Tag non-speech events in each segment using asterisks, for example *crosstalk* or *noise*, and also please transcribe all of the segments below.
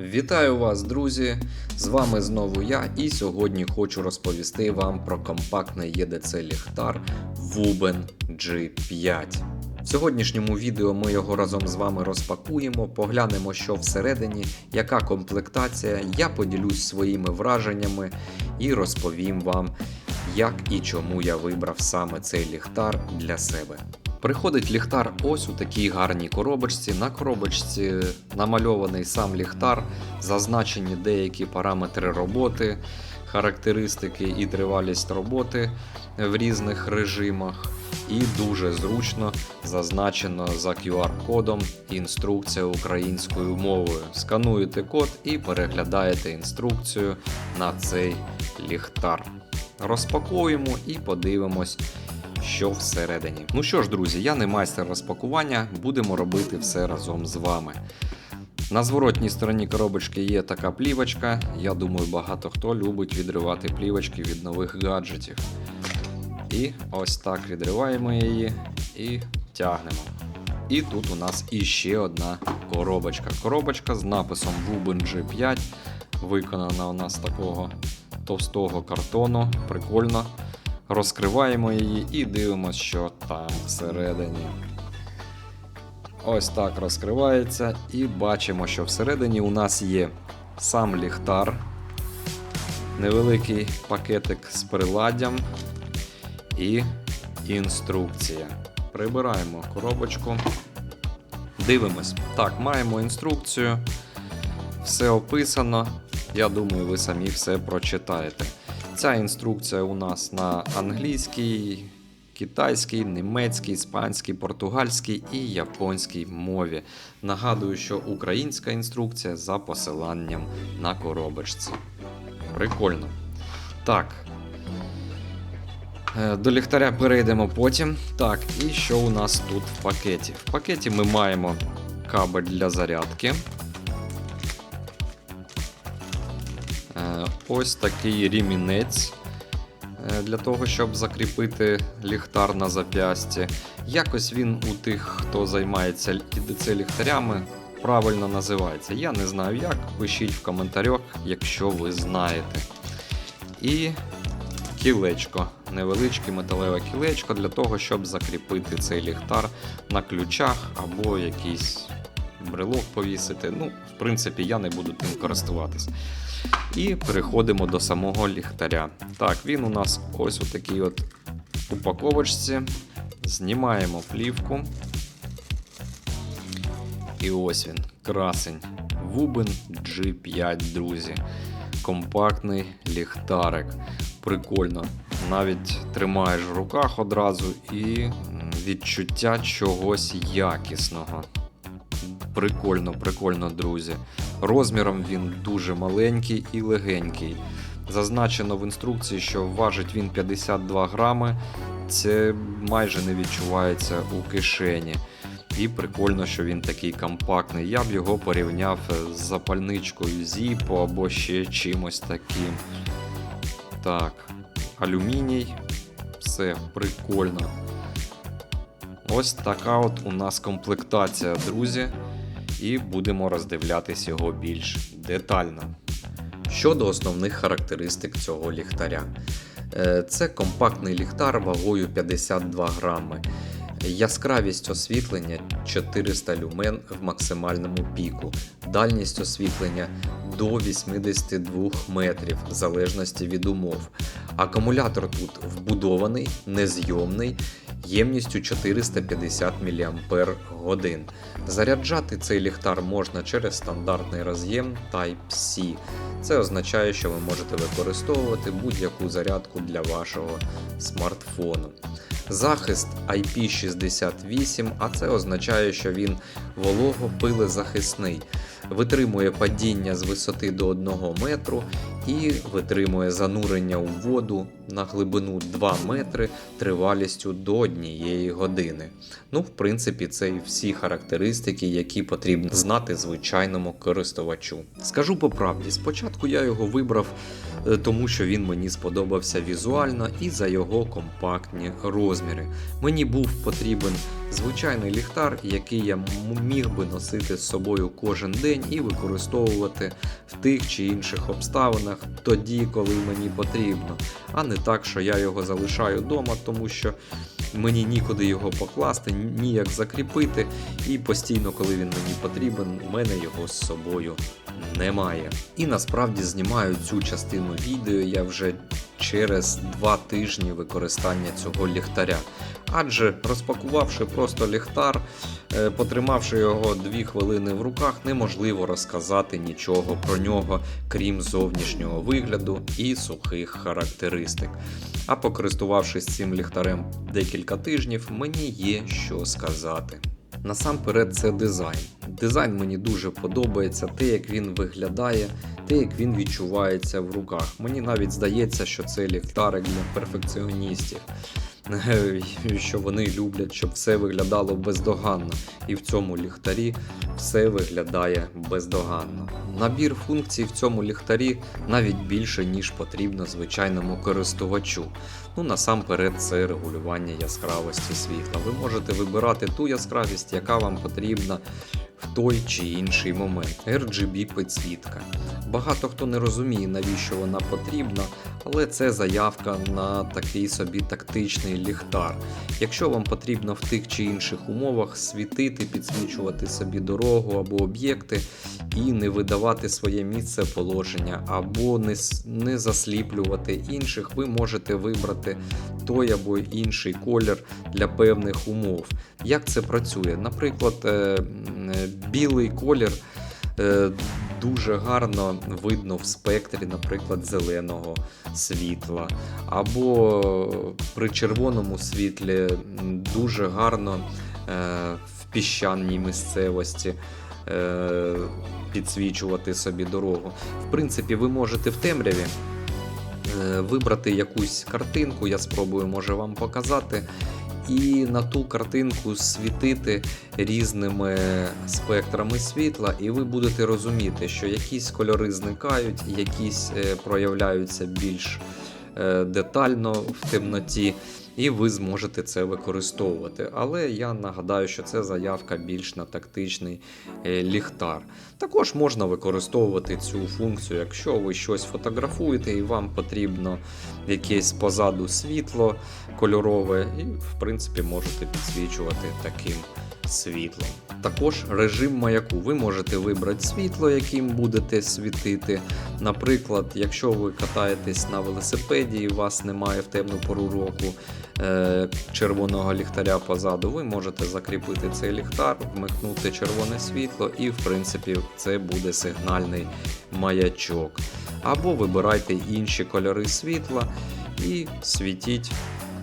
Вітаю вас, друзі! З вами знову я, і сьогодні хочу розповісти вам про компактний ЄДЦ ліхтар Wuben G5. В сьогоднішньому відео ми його разом з вами розпакуємо, поглянемо, що всередині, яка комплектація. Я поділюсь своїми враженнями і розповім вам, як і чому я вибрав саме цей ліхтар для себе. Приходить ліхтар ось у такій гарній коробочці. На коробочці намальований сам ліхтар, зазначені деякі параметри роботи, характеристики і тривалість роботи в різних режимах. І дуже зручно зазначено за QR-кодом інструкція українською мовою. Скануєте код і переглядаєте інструкцію на цей ліхтар. Розпакуємо і подивимось, що всередині. Ну що ж, друзі, я не майстер розпакування, будемо робити все разом з вами. На зворотній стороні коробочки є така плівочка. Я думаю, багато хто любить відривати плівочки від нових гаджетів. І ось так відриваємо її і тягнемо. І тут у нас іще одна коробочка. Коробочка з написом Wuben G5. Виконана у нас такого товстого картону. Прикольно. Розкриваємо її і дивимося, що там всередині. Ось так розкривається, і бачимо, що всередині у нас є сам ліхтар, невеликий пакетик з приладдям і інструкція. Прибираємо коробочку. Дивимось. Так, маємо інструкцію. Все описано. Я думаю, ви самі все прочитаєте. Ця інструкція у нас на англійській, китайській, німецькій, іспанській, португальській і японській мові. Нагадую, що українська інструкція за посиланням на коробочці. Прикольно. Так. Е, До ліхтаря перейдемо потім. Так, і що у нас тут в пакеті? В пакеті ми маємо кабель для зарядки. Ось такий рімінець е, для того, щоб закріпити ліхтар на зап'ясті. Якось він у тих, хто займається ІДЦ ліхтарями, правильно називається. Я не знаю як. Пишіть в коментарях, якщо ви знаєте. І кілечко, невеличке металеве кілечко для того, щоб закріпити цей ліхтар на ключах або якийсь брелок повісити. Ну, в принципі, я не буду тим користуватись. І переходимо до самого ліхтаря. Так, він у нас ось у такій от упаковочці. Знімаємо плівку. І ось він, красень. Wuben G5, друзі. Компактний ліхтарик. Прикольно. Навіть тримаєш в руках одразу і відчуття чогось якісного. Прикольно, прикольно, друзі. Розміром він дуже маленький і легенький. Зазначено в інструкції, що важить він 52 грами. Це майже не відчувається у кишені. І прикольно, що він такий компактний. Я б його порівняв з запальничкою Zippo або ще чимось таким. Так, алюміній. Все прикольно. Ось така от у нас комплектація, друзі. І будемо роздивлятись його більш детально. Щодо основних характеристик цього ліхтаря, Е, це компактний ліхтар вагою 52 грами. Яскравість освітлення 400 люмен в максимальному піку, дальність освітлення до 82 метрів в залежності від умов. Акумулятор тут вбудований, незйомний, ємністю 450 мАч. Заряджати цей ліхтар можна через стандартний роз'єм Type-C. Це означає, що ви можете використовувати будь-яку зарядку для вашого смартфону. Захист IP68, а це означає, що він вологопилезахисний, витримує падіння з висоти до 1 метру і витримує занурення у воду на глибину 2 метри тривалістю до однієї години. Ну, в принципі, це і всі характеристики, які потрібно знати звичайному користувачу. Скажу по правді, спочатку я його вибрав, е, тому що він мені сподобався візуально і за його компактні розміри. Мені був потрібен звичайний ліхтар, який я міг би носити з собою кожен день і використовувати в тих чи інших обставинах тоді, коли мені потрібно, а не так, що я його залишаю вдома, тому що мені нікуди його покласти, ніяк закріпити, і постійно, коли він мені потрібен, в мене його з собою немає. І насправді знімаю цю частину відео я вже через два тижні використання цього ліхтаря. Адже розпакувавши просто ліхтар, е, потримавши його дві хвилини в руках, неможливо розказати нічого про нього, крім зовнішнього вигляду і сухих характеристик. А покористувавшись цим ліхтарем декілька тижнів, мені є що сказати. Насамперед, це дизайн. Дизайн мені дуже подобається, те, як він виглядає, те, як він відчувається в руках. Мені навіть здається, що це ліхтарик для перфекціоністів. *laughs* Що вони люблять, щоб все виглядало бездоганно, і в цьому ліхтарі все виглядає бездоганно. Набір функцій в цьому ліхтарі навіть більше, ніж потрібно звичайному користувачу. Ну, насамперед, це регулювання яскравості світла. Ви можете вибирати ту яскравість, яка вам потрібна в той чи інший момент. RGB підсвітка. Багато хто не розуміє, навіщо вона потрібна, але це заявка на такий собі тактичний ліхтар. Якщо вам потрібно в тих чи інших умовах світити, підсвічувати собі дорогу або об'єкти і не видавати своє місце положення, або не, не засліплювати інших, ви можете вибрати той або інший колір для певних умов. Як це працює? Наприклад, е, е, білий колір. е, Дуже гарно видно в спектрі, наприклад, зеленого світла, або при червоному світлі дуже гарно е, в піщаній місцевості е, підсвічувати собі дорогу. В принципі, ви можете в темряві вибрати якусь картинку, я спробую може вам показати. І на ту картинку світити різними спектрами світла, і ви будете розуміти, що якісь кольори зникають, якісь е, проявляються більш е, детально в темноті, і ви зможете це використовувати. Але я нагадаю, що це заявка більш на тактичний е, ліхтар. Також можна використовувати цю функцію, якщо ви щось фотографуєте і вам потрібно якесь позаду світло кольорове, і в принципі можете підсвічувати таким світлом. Також режим маяку. Ви можете вибрати світло, яким будете світити. Наприклад, якщо ви катаєтесь на велосипеді і вас немає в темну пору року червоного ліхтаря позаду, ви можете закріпити цей ліхтар, вмикнути червоне світло, і в принципі це буде сигнальний маячок. Або вибирайте інші кольори світла і світіть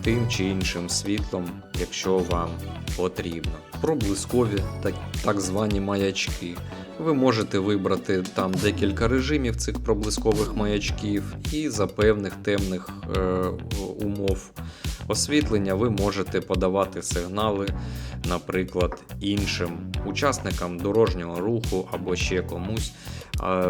тим чи іншим світлом, якщо вам потрібно. Проблискові так, так звані маячки. Ви можете вибрати там декілька режимів цих проблискових маячків, і за певних темних е, умов освітлення ви можете подавати сигнали, наприклад, іншим учасникам дорожнього руху або ще комусь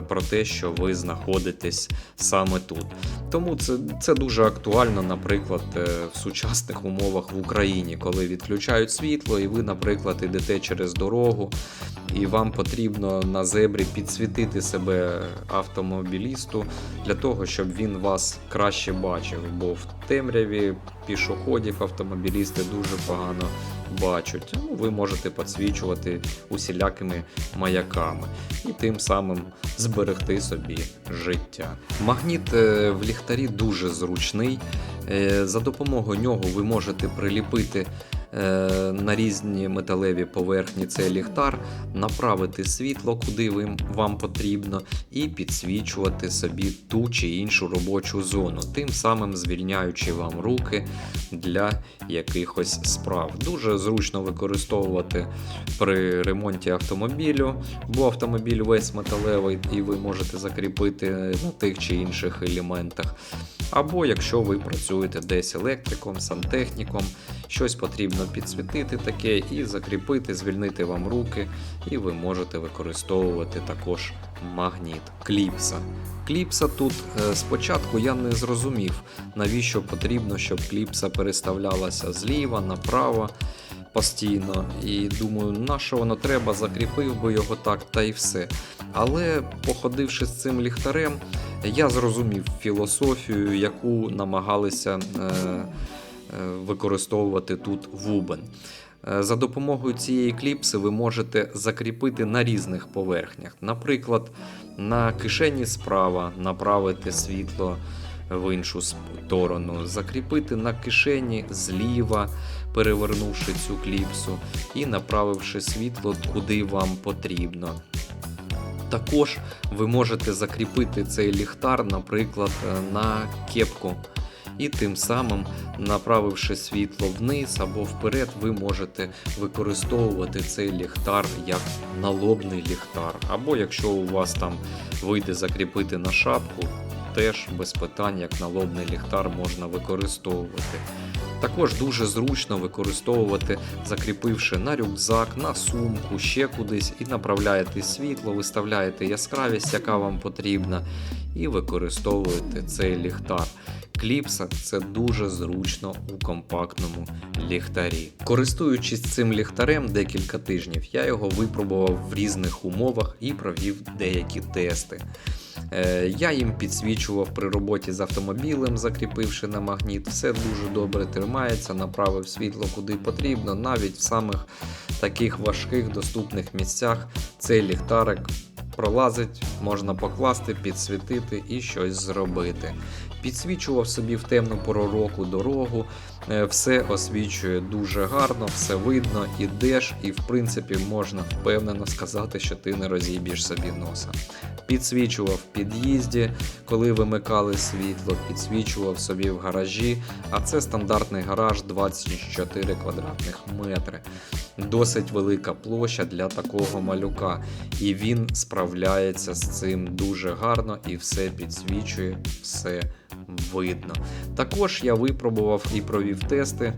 про те, що ви знаходитесь саме тут. Тому це, це дуже актуально, наприклад, е, в сучасних умовах в Україні, коли відключають світло, і ви, наприклад, ідете через дорогу, і вам потрібно на зебрі підсвітити себе автомобілісту для того, щоб він вас краще бачив. Бо в темряві пішоходів автомобілісти дуже погано бачать. Ну, ви можете підсвічувати усілякими маяками і тим самим зберегти собі життя. Магніт е, в ліхтарі дуже зручний. Е, За допомогою нього ви можете приліпити на різні металеві поверхні цей ліхтар, направити світло, куди вам потрібно, і підсвічувати собі ту чи іншу робочу зону, тим самим звільняючи вам руки для якихось справ. Дуже зручно використовувати при ремонті автомобілю, бо автомобіль весь металевий, і ви можете закріпити на тих чи інших елементах. Або якщо ви працюєте десь електриком, сантехніком, щось потрібно підсвітити таке і закріпити, звільнити вам руки, і ви можете використовувати також магніт кліпса. Кліпса тут е, спочатку я не зрозумів, навіщо потрібно, щоб кліпса переставлялася зліва направо постійно. І думаю, на що воно треба, закріпив би його так та й все. Але походивши з цим ліхтарем, я зрозумів філософію, яку намагалися е, використовувати тут Вубен. Е, За допомогою цієї кліпси ви можете закріпити на різних поверхнях. Наприклад, на кишені справа направити світло в іншу сторону, закріпити на кишені зліва, перевернувши цю кліпсу, і направивши світло куди вам потрібно. Також ви можете закріпити цей ліхтар, наприклад, е, на кепку. І тим самим, направивши світло вниз або вперед, ви можете використовувати цей ліхтар як налобний ліхтар. Або якщо у вас там вийде закріпити на шапку, теж без питань як налобний ліхтар можна використовувати. Також дуже зручно використовувати, закріпивши на рюкзак, на сумку, ще кудись, і направляєте світло, виставляєте яскравість, яка вам потрібна, і використовуєте цей ліхтар. Кліпса це дуже зручно у компактному ліхтарі. Користуючись цим ліхтарем декілька тижнів, я його випробував в різних умовах і провів деякі тести. Е, Я їм підсвічував при роботі з автомобілем, закріпивши на магніт. Все дуже добре тримається, направив світло куди потрібно. Навіть в самих таких важких доступних місцях цей ліхтарик пролазить, можна покласти, підсвітити і щось зробити. Підсвічував собі в темну пору року дорогу, е, все освічує дуже гарно, все видно, ідеш, і в принципі можна впевнено сказати, що ти не розіб'єш собі носа. Підсвічував в під'їзді, коли вимикали світло, підсвічував собі в гаражі, а це стандартний гараж 24 квадратних метри. Досить велика площа для такого малюка, і він справляється з цим дуже гарно і все підсвічує, все видно. Також я випробував і провів тести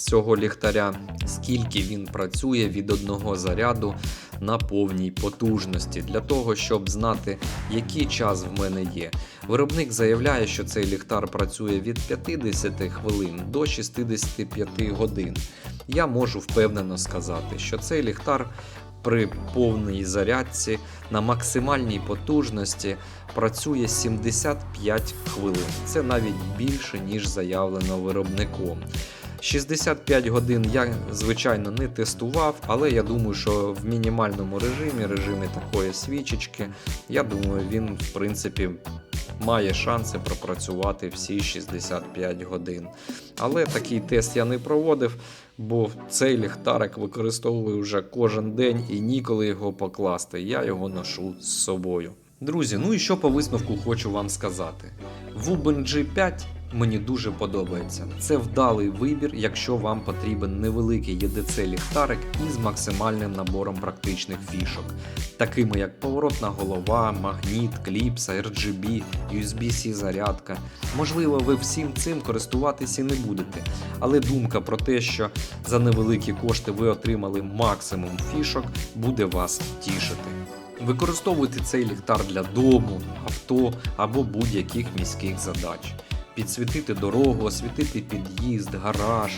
цього ліхтаря, скільки він працює від одного заряду на повній потужності, для того, щоб знати, який час в мене є. Виробник заявляє, що цей ліхтар працює від 50 хвилин до 65 годин. Я можу впевнено сказати, що цей ліхтар при повній зарядці на максимальній потужності працює 75 хвилин. Це навіть більше, ніж заявлено виробником. 65 годин я, звичайно, не тестував, але я думаю, що в мінімальному режимі, режимі такої свічечки, я думаю, він в принципі має шанси пропрацювати всі 65 годин. Але такий тест я не проводив, бо цей ліхтарик використовую вже кожен день і ніколи його покласти. Я його ношу з собою. Друзі, ну і що по висновку хочу вам сказати. Wuben G5 мені дуже подобається. Це вдалий вибір, якщо вам потрібен невеликий EDC ліхтарик із максимальним набором практичних фішок, такими як поворотна голова, магніт, кліпса, RGB, USB-C зарядка. Можливо, ви всім цим користуватися не будете, але думка про те, що за невеликі кошти ви отримали максимум фішок, буде вас тішити. Використовуйте цей ліхтар для дому, авто або будь-яких міських задач. Підсвітити дорогу, освітити під'їзд, гараж,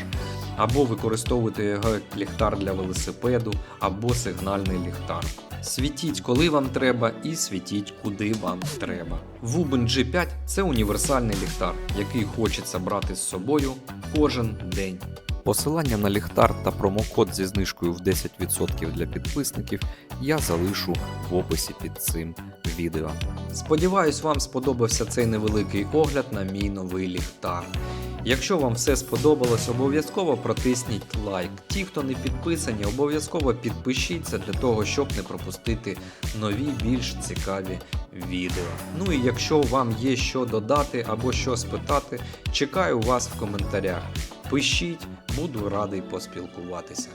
або використовувати його як ліхтар для велосипеду, або сигнальний ліхтар. Світіть, коли вам треба, і світіть, куди вам треба. Вубен G5 це універсальний ліхтар, який хочеться брати з собою кожен день. Посилання на ліхтар та промокод зі знижкою в 10% для підписників я залишу в описі під цим відео. Сподіваюсь, вам сподобався цей невеликий огляд на мій новий ліхтар. Якщо вам все сподобалось, обов'язково протисніть лайк. Ті, хто не підписані, обов'язково підпишіться для того, щоб не пропустити нові більш цікаві відео. Ну і якщо вам є що додати або що спитати, чекаю вас в коментарях. Пишіть, буду радий поспілкуватися.